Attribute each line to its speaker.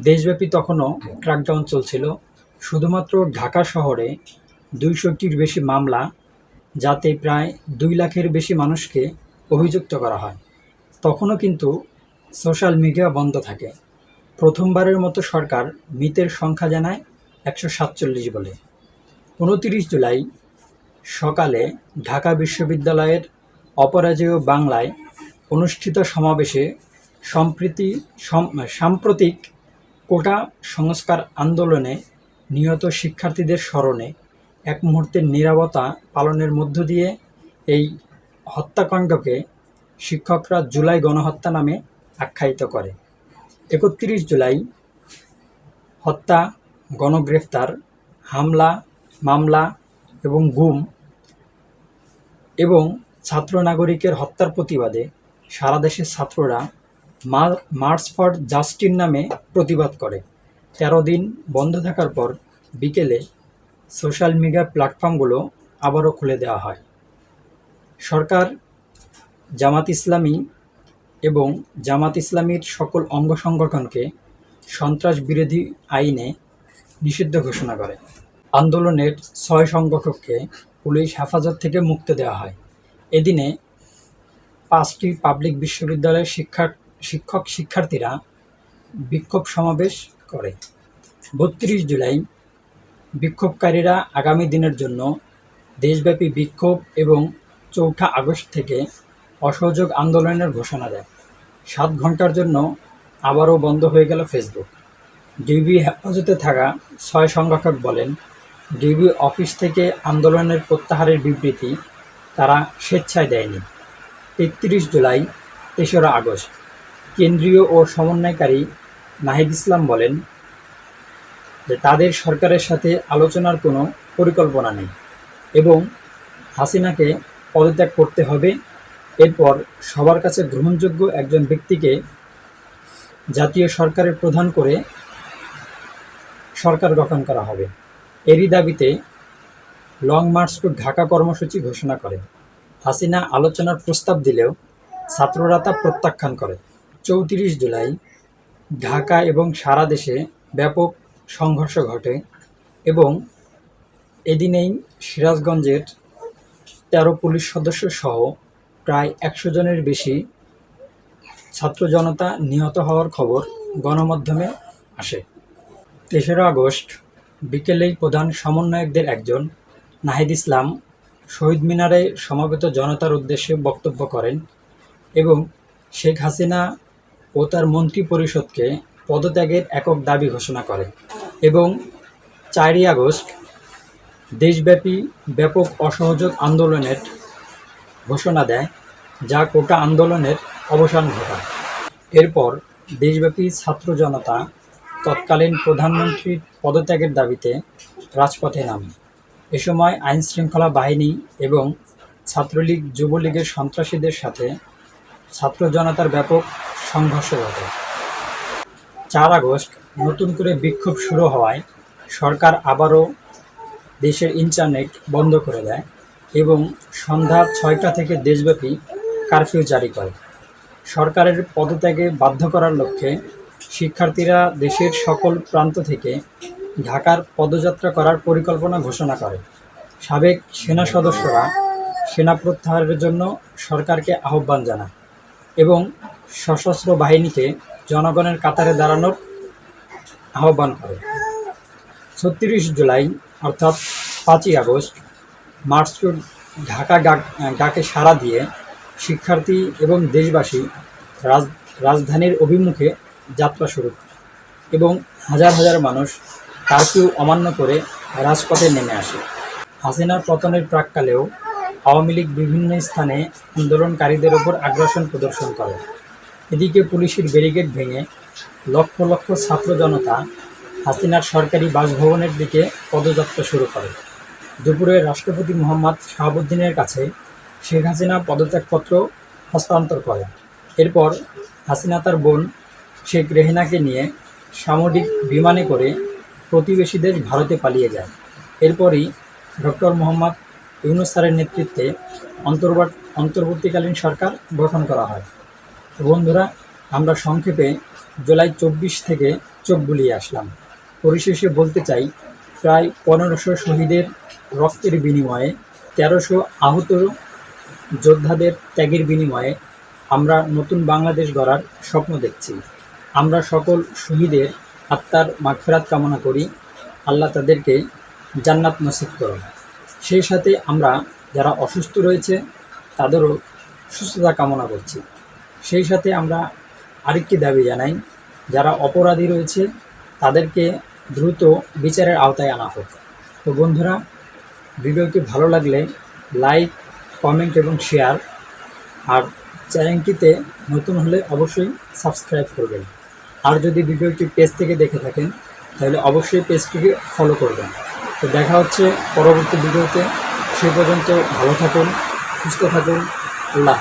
Speaker 1: দেশব্যাপী তখনও ক্র্যাকডাউন চলছিল। শুধুমাত্র ঢাকা শহরে দুইশোটির বেশি মামলা, যাতে প্রায় দুই লাখের বেশি মানুষকে অভিযুক্ত করা হয়। তখনও কিন্তু সোশ্যাল মিডিয়া বন্ধ থাকে। প্রথমবারের মতো সরকার মৃতের সংখ্যা জানায় একশো সাতচল্লিশ বলে। উনতিরিশ জুলাই সকালে ঢাকা বিশ্ববিদ্যালয়ের অপরাজেয় বাংলায় অনুষ্ঠিত সমাবেশে সম্প্রীতি সম- সাম্প্রতিক কোটা সংস্কার আন্দোলনে নিহত শিক্ষার্থীদের স্মরণে এক মুহূর্তের নীরবতা পালনের মধ্য দিয়ে এই হত্যাকাণ্ডকে শিক্ষকরা জুলাই গণহত্যা নামে আখ্যায়িত করে। একত্রিশ জুলাই হত্যা, গণগ্রেফতার, হামলা, মামলা এবং গুম এবং ছাত্র নাগরিকের হত্যার প্রতিবাদে সারা দেশের ছাত্ররা মার্চ ফর জাস্টিন নামে প্রতিবাদ করে। তেরো দিন বন্ধ থাকার পর বিকেলে সোশ্যাল মিডিয়া প্ল্যাটফর্মগুলো আবারও খুলে দেওয়া হয়। সরকার, জামাত ইসলামী এবং জামাত ইসলামীর সকল অঙ্গ সংগঠনকে সন্ত্রাস বিরোধী আইনে নিষিদ্ধ ঘোষণা করে। আন্দোলনের ছয় সংগঠককে পুলিশ হেফাজত থেকে মুক্তি দেওয়া হয়। এদিনে পাঁচটি পাবলিক বিশ্ববিদ্যালয়ের শিক্ষা শিক্ষক শিক্ষার্থীরা বিক্ষোভ সমাবেশ করে। বত্রিশ জুলাই বিক্ষোভকারীরা আগামী দিনের জন্য দেশব্যাপী বিক্ষোভ এবং চৌঠা আগস্ট থেকে অসহযোগ আন্দোলনের ঘোষণা দেয়। সাত ঘণ্টার জন্য আবারও বন্ধ হয়ে গেল ফেসবুক। ডিবি হেফাজতে থাকা ছয় সংগঠক বলেন, ডিবি অফিস থেকে আন্দোলনের প্রত্যাহারের বিবৃতি তারা স্বেচ্ছায় দেয়নি। তেত্রিশ জুলাই তেসরা আগস্ট কেন্দ্রীয় ও সমন্বয়কারী নাহিদ ইসলাম বলেন যে তাদের সরকারের সাথে আলোচনার কোনো পরিকল্পনা নেই এবং হাসিনাকে পদত্যাগ করতে হবে। এরপর সবার কাছে গ্রহণযোগ্য একজন ব্যক্তিকে জাতীয় সরকারের প্রধান করে সরকার গঠন করা হবে। এরই দাবিতে লং মার্চ টু ঢাকা কর্মসূচি ঘোষণা করে। হাসিনা আলোচনার প্রস্তাব দিলেও ছাত্ররা তা প্রত্যাখ্যান করে। চৌত্রিশ জুলাই ঢাকা এবং সারা দেশে ব্যাপক সংঘর্ষ ঘটে এবং এদিনেই সিরাজগঞ্জের তেরো পুলিশ সদস্য সহ প্রায় একশো জনের বেশি ছাত্র জনতা নিহত হওয়ার খবর গণমাধ্যমে আসে। তেসরা আগস্ট বিকেলেই প্রধান সমন্বয়কদের একজন নাহিদ ইসলাম শহীদ মিনারে সমাবেত জনতার উদ্দেশ্যে বক্তব্য করেন এবং শেখ হাসিনা ও তার মন্ত্রী পরিষদকে পদত্যাগের একক দাবি ঘোষণা করে এবং চারই আগস্ট দেশব্যাপী ব্যাপক অসহযোগ আন্দোলনের ঘোষণা দেয়, যা কোটা আন্দোলনের অবসান ঘটায়। এরপর দেশব্যাপী ছাত্র জনতা তৎকালীন প্রধানমন্ত্রীর পদত্যাগের দাবিতে রাজপথে নামে। এ সময় আইনশৃঙ্খলা বাহিনী এবং ছাত্রলীগ, যুবলীগের সন্ত্রাসীদের সাথে ছাত্র জনতার ব্যাপক সংঘর্ষ ঘটে। চার আগস্ট, নতুন করে বিক্ষোভ শুরু হওয়ায় সরকার আবারও দেশের ইন্টারনেট বন্ধ করে দেয় এবং সন্ধ্যা ছয়টা থেকে দেশব্যাপী কারফিউ জারি করে। সরকারের পদত্যাগে বাধ্য করার লক্ষ্যে শিক্ষার্থীরা দেশের সকল প্রান্ত থেকে ঢাকার পদযাত্রা করার পরিকল্পনা ঘোষণা করে। সাবেক সেনা সদস্যরা সেনা প্রত্যাহারের জন্য সরকারকে আহ্বান জানায়। এবং সশস্ত্র বাহিনীকে জনগণের কাতারে দাঁড়ানোর আহ্বান করে। ছত্রিশ জুলাই, অর্থাৎ পাঁচই আগস্ট মার্চ ঢাকা ডাক- সাড়া দিয়ে শিক্ষার্থী এবং দেশবাসী রাজ, রাজধানীর অভিমুখে যাত্রা শুরু এবং হাজার হাজার মানুষ কারফিউ অমান্য করে রাজপথে নেমে আসে। হাসিনার পতনের প্রাককালেও আওয়ামী লীগ বিভিন্ন স্থানে আন্দোলনকারীদের ওপর আগ্রাসন প্রদর্শন করে। এদিকে পুলিশের ব্যারিকেড ভেঙে লক্ষ লক্ষ ছাত্র জনতা হাসিনার সরকারি বাসভবনের দিকে পদযাত্রা শুরু করে। দুপুরে রাষ্ট্রপতি মোহাম্মদ শাহাবুদ্দিনের কাছে শেখ হাসিনা পদত্যাগপত্র হস্তান্তর করেন। এরপর হাসিনা তার বোন শেখ রেহেনাকে নিয়ে সামরিক বিমানে করে প্রতিবেশী দেশ ভারতে পালিয়ে যায়। এরপরই ডক্টর মোহাম্মদ ইউনুস স্যারের নেতৃত্বে অন্তর্বর্ত অন্তর্বর্তীকালীন সরকার গঠন করা হয়। বন্ধুরা, আমরা সংক্ষেপে জুলাই চব্বিশ থেকে চোখ বুলিয়ে আসলাম। পরিশেষে বলতে চাই, প্রায় পনেরোশো শহীদের রক্তের বিনিময়ে, তেরোশো আহত যোদ্ধাদের ত্যাগের বিনিময়ে আমরা নতুন বাংলাদেশ গড়ার স্বপ্ন দেখছি। আমরা সকল শহীদের আত্মার মাগফেরাত কামনা করি। আল্লাহ তাদেরকে জান্নাত নসিব করুন। সেই সাথে আমরা যারা অসুস্থ রয়েছে, তাদেরও সুস্থতা কামনা করছি। সেই সাথে আমরা আরেকটি দাবি জানাই, যারা অপরাধী রয়েছে, তাদেরকে দ্রুত বিচারের আওতায় আনা হোক। তো বন্ধুরা, ভিডিওটি ভালো লাগলে লাইক, কমেন্ট এবং শেয়ার, আর চ্যানেলটিতে নতুন হলে অবশ্যই সাবস্ক্রাইব করবেন। আর যদি ভিডিওটি পেজ থেকে দেখে থাকেন, তাহলে অবশ্যই পেজটিকে ফলো করবেন। তো দেখা হচ্ছে পরবর্তী ভিডিওতে। সে পর্যন্ত ভালো থাকুন সুস্থ থাকুন। আল্লাহ